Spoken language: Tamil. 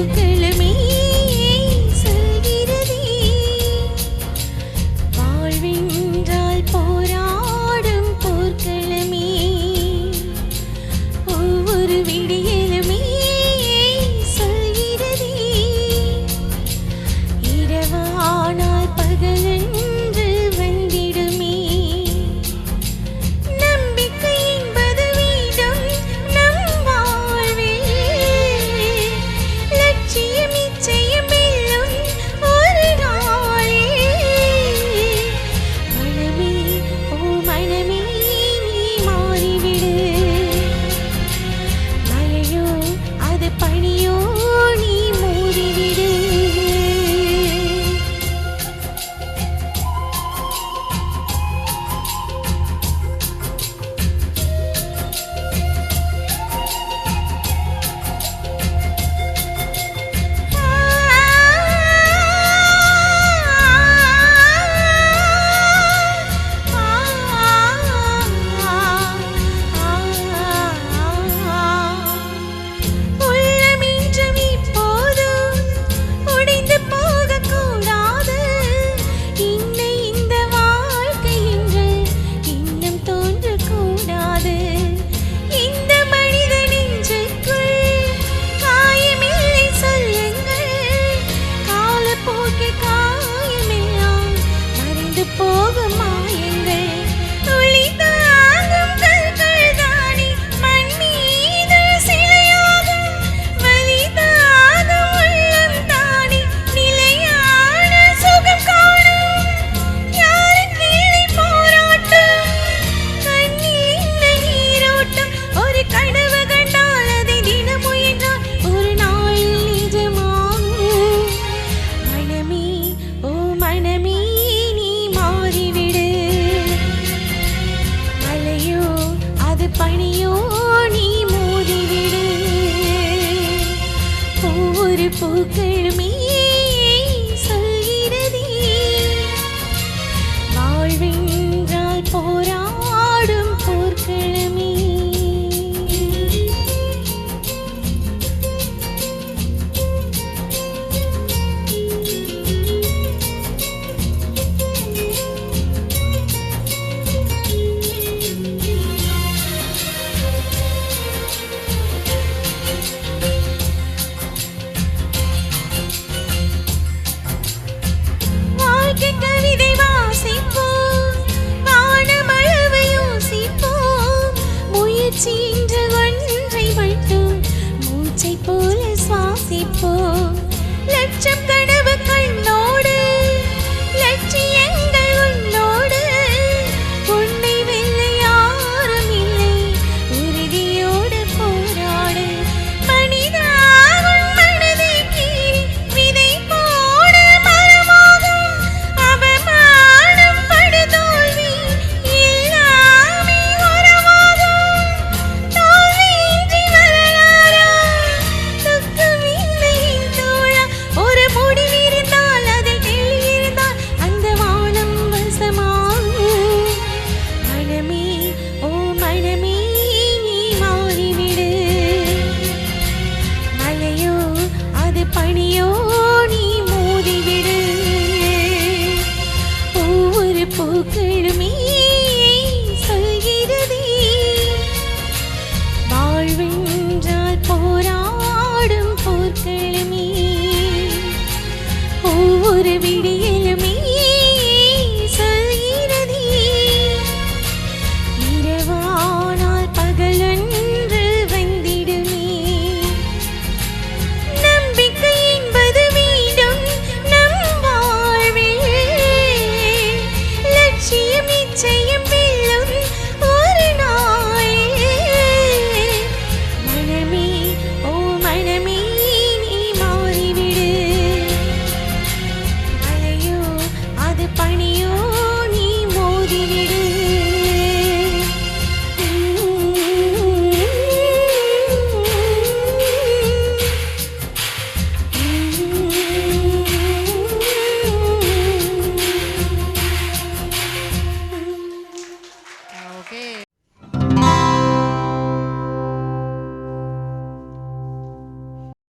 Okay. அழிந்து போக மாயங்கள் ஒளி தாங்கும் கற்கள் தானே மண் மீது சிலையாக வலி தாங்கும் உள்ளம் தானே நிலையான சுகம் காணும் யாருக்கு இழை போராட்டம்? கண்ணின் பூக்களுமே சொல்கிறதே. வாழ்வென்றால் போரா see